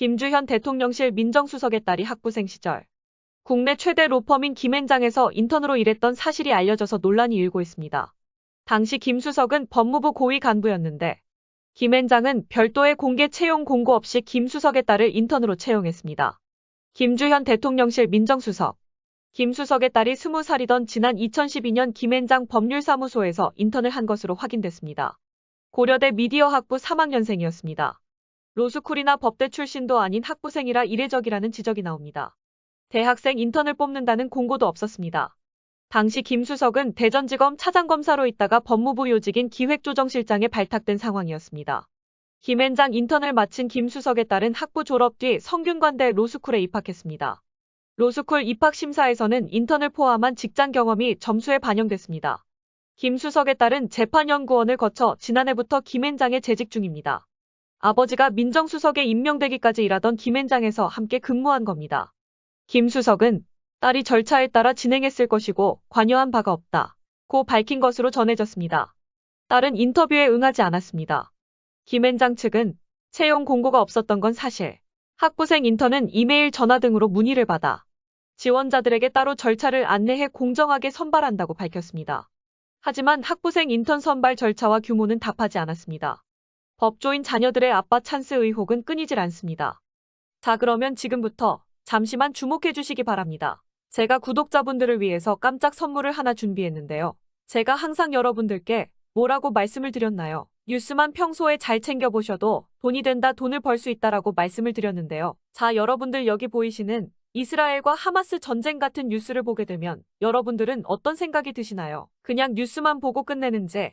김주현 대통령실 민정수석의 딸이 학부생 시절 국내 최대 로펌인 김앤장에서 인턴으로 일했던 사실이 알려져서 논란이 일고 있습니다. 당시 김 수석은 법무부 고위 간부였는데 김앤장은 별도의 공개 채용 공고 없이 김 수석의 딸을 인턴으로 채용했습니다. 김주현 대통령실 민정수석 김 수석의 딸이 20살이던 지난 2012년 김앤장 법률사무소에서 인턴을 한 것으로 확인됐습니다. 고려대 미디어학부 3학년생이었습니다. 로스쿨이나 법대 출신도 아닌 학부생이라 이례적이라는 지적이 나옵니다. 대학생 인턴을 뽑는다는 공고도 없었습니다. 당시 김 수석은 대전지검 차장검사로 있다가 법무부 요직인 기획조정실장에 발탁된 상황이었습니다. 김앤장 인턴을 마친 김 수석의 딸은 학부 졸업 뒤 성균관대 로스쿨에 입학했습니다. 로스쿨 입학 심사에서는 인턴을 포함한 직장 경험이 점수에 반영됐습니다. 김 수석의 딸은 재판연구원을 거쳐 지난해부터 김앤장에 재직 중입니다. 아버지가 민정수석에 임명되기까지 일하던 김앤장에서 함께 근무한 겁니다. 김 수석은 딸이 절차에 따라 진행했을 것이고 관여한 바가 없다. 고 밝힌 것으로 전해졌습니다. 딸은 인터뷰에 응하지 않았습니다. 김앤장 측은 채용 공고가 없었던 건 사실. 학부생 인턴은 이메일 전화 등으로 문의를 받아 지원자들에게 따로 절차를 안내해 공정하게 선발한다고 밝혔습니다. 하지만 학부생 인턴 선발 절차와 규모는 답하지 않았습니다. 법조인 자녀들의 아빠 찬스 의혹은 끊이질 않습니다. 자, 그러면 지금부터 잠시만 주목해 주시기 바랍니다. 제가 구독자분들을 위해서 깜짝 선물을 하나 준비했는데요. 제가 항상 여러분들께 뭐라고 말씀을 드렸나요? 뉴스만 평소에 잘 챙겨보셔도 돈이 된다, 돈을 벌 수 있다라고 말씀을 드렸는데요. 자, 여러분들 여기 보이시는 이스라엘과 하마스 전쟁 같은 뉴스를 보게 되면 여러분들은 어떤 생각이 드시나요? 그냥 뉴스만 보고 끝내는지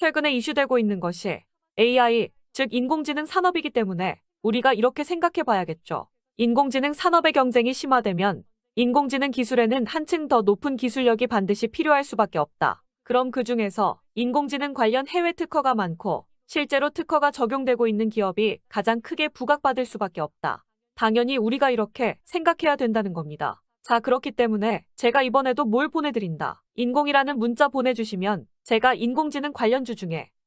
최근에 이슈되고 있는 것이 AI 즉 인공지능 산업이기 때문에 우리가 이렇게 생각해 봐야겠죠. 인공지능 산업의 경쟁이 심화되면 인공지능 기술에는 한층 더 높은 기술력이 반드시 필요할 수밖에 없다. 그럼 그 중에서 인공지능 관련 해외 특허가 많고 실제로 특허가 적용되고 있는 기업이 가장 크게 부각받을 수밖에 없다. 당연히 우리가 이렇게 생각해야 된다는 겁니다. 자, 그렇기 때문에 제가 이번에도 뭘 보내드린다. 인공이라는 문자 보내주시면 제가 인공지능 관련주 중에